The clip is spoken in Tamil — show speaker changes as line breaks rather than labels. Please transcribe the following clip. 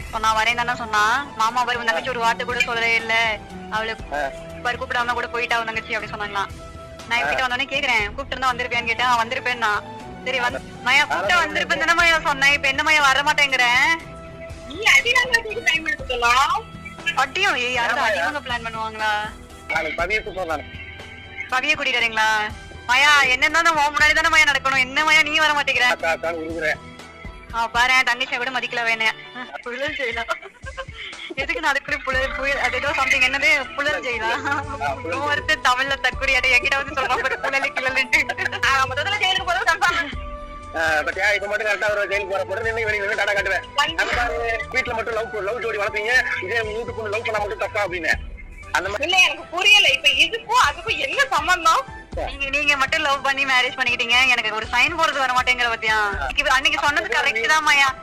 இப்போ நான் வரேன் தானே சொன்னா. மாமா அவர் உன் தங்கச்சி ஒரு வார்த்தை கூட சொல்லவே இல்ல. அவளுக்கு பாரு கூப்பிடாம கூட போயிட்டா உன் தங்கச்சி அப்படி சொன்னாங்களாம் நான் இவகிட்ட வந்தோடனே கேக்குறேன். கூப்பிட்டு இருந்தா வந்திருப்பேன்னு கேட்டேன் "ஆ, வந்திருப்பேன்னா. சரி வந்து மயா கூப்பிட்டா வந்திருப்பேன் தானே மயா சொன்னேன். இப்ப என்ன மயா வர மாட்டேங்கிறேன் அட்டியும் ஏய் யாரும் அதிகமாக பிளான் பண்ணுவாங்களா? பவிய கூட்டிட்டு வரீங்களா? மயா என்னன்னா உன் முன்னாடி தானே மயா நடக்கணும். என்ன மயா நீ வர மாட்டேங்கிற? பாரு தங்கச்சியை கூட மதிக்கல வேணேன் புழல் செய்யலாம் எதுக்கு நான் அதுக்குள்ள புழல் புயல் அது ஏதோ சம்திங் என்னது? புழல் செய்யலாம் ஒருத்தர் தமிழ்ல அதை என்கிட்ட வந்து சொல்றான் பாரு புழல் கிழலுன்ட்டு
ஆக மொத்தத்துல ஜெயிலுக்கு போதும் கன்ஃபார்ம்
பத்தியா இப்ப மட்டும் கரெக்டா ஒரு ஜெயிலுக்கு போற போறது நின்று வெளியே டாடா காட்டுவேன். வீட்டுல மட்டும் லவ் லவ் ஜோடி வளர்ப்பீங்க. இதே வீட்டு பொண்ணு லவ் பண்ணா மட்டும் தப்பா அப்படின்னு. அந்த மாதிரி
இல்ல எனக்கு புரியல. இப்ப இதுக்கும் அதுக்கும் என்ன சம்பந்தம்?
நீங்க நீங்க மட்டும் லவ் பண்ணி மேரேஜ் பண்ணிக்கிட்டீங்க. எனக்கு ஒரு சைன் போடுறது வர மாட்டேங்கிற பத்தியா? அன்னைக்கு- அன்னைக்கு சொன்னது கரெக்ட் தான் மாயா